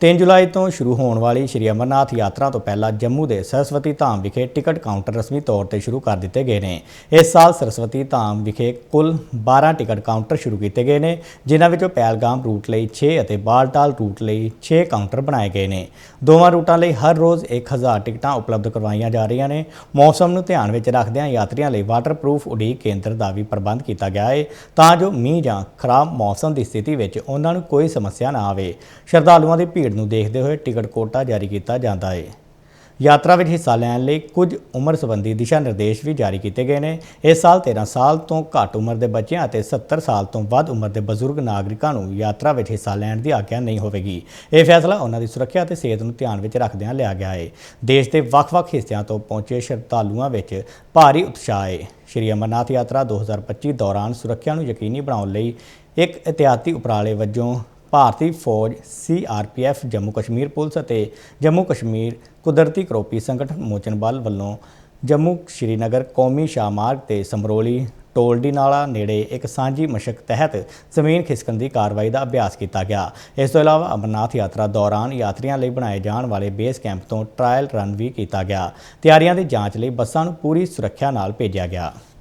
3 ਜੁਲਾਈ ਤੋਂ ਸ਼ੁਰੂ ਹੋਣ ਵਾਲੀ ਸ਼੍ਰੀ ਅਮਰਨਾਥ ਯਾਤਰਾ ਤੋਂ ਪਹਿਲਾਂ ਜੰਮੂ ਦੇ ਸਰਸਵਤੀ ਧਾਮ ਵਿਖੇ ਟਿਕਟ ਕਾਊਂਟਰ ਰਸਮੀ ਤੌਰ ਤੇ ਸ਼ੁਰੂ ਕਰ ਦਿੱਤੇ ਗਏ ਨੇ। ਇਸ ਸਾਲ ਸਰਸਵਤੀ ਧਾਮ ਵਿਖੇ ਕੁੱਲ 12 ਟਿਕਟ ਕਾਊਂਟਰ ਸ਼ੁਰੂ ਕੀਤੇ ਗਏ ਨੇ, ਜਿਨ੍ਹਾਂ ਵਿੱਚੋਂ ਪਹਿਲਗਾਮ ਰੂਟ ਲਈ 6 ਅਤੇ ਬਾਲਟਾਲ ਰੂਟ ਲਈ 6 ਕਾਊਂਟਰ ਬਣਾਏ ਗਏ ਨੇ। ਦੋਵਾਂ ਰੂਟਾਂ ਲਈ ਹਰ ਰੋਜ਼ 1000 ਟਿਕਟਾਂ ਉਪਲਬਧ ਕਰਵਾਈਆਂ ਜਾ ਰਹੀਆਂ ਨੇ। ਮੌਸਮ ਨੂੰ ਧਿਆਨ ਵਿੱਚ ਰੱਖਦਿਆਂ ਯਾਤਰੀਆਂ ਲਈ ਵਾਟਰਪ੍ਰੂਫ ਉਡੀਕ ਕੇਂਦਰ ਦਾ ਵੀ ਪ੍ਰਬੰਧ ਕੀਤਾ ਗਿਆ ਹੈ ਤਾਂ ਜੋ ਮੀਂਹ ਜਾਂ ਖਰਾਬ ਮੌਸਮ ਦੀ ਸਥਿਤੀ ਵਿੱਚ ਉਹਨਾਂ ਨੂੰ ਕੋਈ ਸਮੱਸਿਆ ਨਾ ਆਵੇ। ਸ਼ਰਧਾਲੂਆਂ ਦੀ ਭੀੜ ਨੂੰ ਦੇਖਦੇ ਹੋਏ ਟਿਕਟ ਕੋਟਾ ਜਾਰੀ ਕੀਤਾ ਜਾਂਦਾ ਹੈ ਯਾਤਰਾ ਵਿੱਚ ਹਿੱਸਾ ਲੈਣ ਲਈ ਕੁਝ ਉਮਰ ਸੰਬੰਧੀ ਦਿਸ਼ਾ ਨਿਰਦੇਸ਼ ਵੀ ਜਾਰੀ ਕੀਤੇ ਗਏ ਨੇ। ਇਸ ਸਾਲ 13 ਸਾਲ ਤੋਂ ਘੱਟ ਉਮਰ ਦੇ ਬੱਚਿਆਂ ਅਤੇ 70 ਸਾਲ ਤੋਂ ਵੱਧ ਉਮਰ ਦੇ ਬਜ਼ੁਰਗ ਨਾਗਰਿਕਾਂ ਨੂੰ ਯਾਤਰਾ ਵਿੱਚ ਹਿੱਸਾ ਲੈਣ ਦੀ ਆਗਿਆ ਨਹੀਂ ਹੋਵੇਗੀ। ਇਹ ਫੈਸਲਾ ਉਹਨਾਂ ਦੀ ਸੁਰੱਖਿਆ ਅਤੇ ਸਿਹਤ ਨੂੰ ਧਿਆਨ ਵਿੱਚ ਰੱਖਦਿਆਂ ਲਿਆ ਗਿਆ ਹੈ ਦੇਸ਼ ਦੇ ਵੱਖ-ਵੱਖ ਹਿੱਸਿਆਂ ਤੋਂ ਪਹੁੰਚੇ ਸ਼ਰਧਾਲੂਆਂ ਵਿੱਚ ਭਾਰੀ ਉਤਸ਼ਾਹ ਹੈ ਸ਼੍ਰੀ ਅਮਰਨਾਥ ਯਾਤਰਾ 2025 ਦੌਰਾਨ ਸੁਰੱਖਿਆ ਨੂੰ ਯਕੀਨੀ ਬਣਾਉਣ ਲਈ ਇੱਕ ਇhtiyati ਉਪਰਾਲੇ ਵਜੋਂ ਭਾਰਤੀ ਫੌਜ ਸੀਆਰਪੀਐਫ ਜੰਮੂ ਕਸ਼ਮੀਰ ਪੁਲਿਸ ਅਤੇ ਜੰਮੂ ਕਸ਼ਮੀਰ ਕੁਦਰਤੀ ਕਰੋਪੀ ਸੰਗਠਨ ਮੋਚਨ ਬਲ ਵੱਲੋਂ ਜੰਮੂ ਸ਼੍ਰੀਨਗਰ ਕੌਮੀ ਸ਼ਾਹਮਾਰਗ ਤੇ ਸਮਰੋਲੀ ਟੋਲਡੀ ਨਾਲਾ ਨੇੜੇ ਇੱਕ ਸਾਂਝੀ ਮਸ਼ਕ ਤਹਿਤ ਜ਼ਮੀਨ ਖਿਸਕਣ ਦੀ ਕਾਰਵਾਈ ਦਾ ਅਭਿਆਸ ਕੀਤਾ ਗਿਆ। ਇਸ ਤੋਂ ਇਲਾਵਾ ਅਮਰਨਾਥ ਯਾਤਰਾ ਦੌਰਾਨ ਯਾਤਰੀਆਂ ਲਈ ਬਣਾਏ ਜਾਣ ਵਾਲੇ ਬੇਸ ਕੈਂਪ ਤੋਂ ਟ੍ਰਾਇਲ ਰਨ ਵੀ ਕੀਤਾ ਗਿਆ। ਤਿਆਰੀਆਂ ਦੀ ਜਾਂਚ ਲਈ ਬੱਸਾਂ ਨੂੰ ਪੂਰੀ ਸੁਰੱਖਿਆ ਨਾਲ ਭੇਜਿਆ ਗਿਆ।